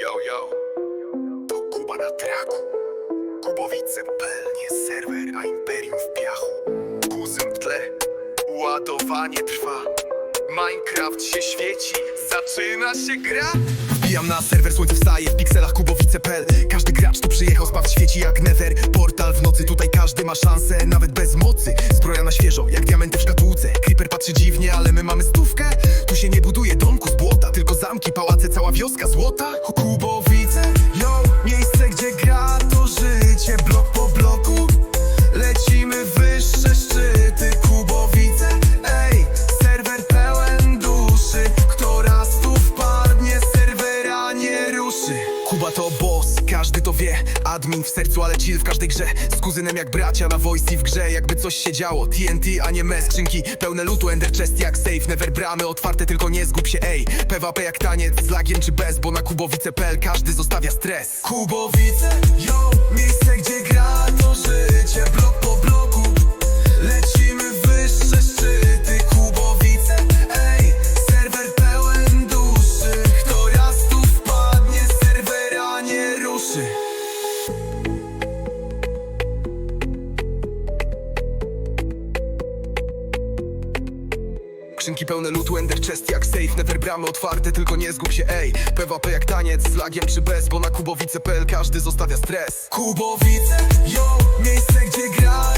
Yo, yo, to Kuba na traku. Kubowice.pl nie serwer, a imperium w piachu. Kuzyn w tle, ładowanie trwa. Minecraft się świeci, zaczyna się gra. Wbijam na serwer, słońce wstaje w pikselach kubowice.pl Każdy gracz tu przyjechał, spaw świeci jak nether Portal w nocy, tutaj każdy ma szansę, nawet bez mocy Zbroja na świeżo, jak diamenty w szkatułce Creeper patrzy dziwnie, ale my mamy stówkę zamki, pałace, cała wioska złota Kubowice, Admin w sercu, ale chill w każdej grze. Z kuzynem jak bracia na voice i w grze Jakby coś się działo, TNT, a nie me Skrzynki pełne lutu, ender chest jak safe Never bramy. Otwarte, tylko nie zgub się, ej. PvP jak taniec, z lagiem czy bez Bo na kubowice.pl każdy zostawia stres. Kubowice, yo, miejsce gdzie gra to życie Skrzynki pełne lutu, ender chest jak safe Never bramy otwarte, tylko nie zgub się, ej. PvP jak taniec, z lagiem czy bez Bo na kubowice.pl każdy zostawia stres. Kubowice, yo, miejsce gdzie gra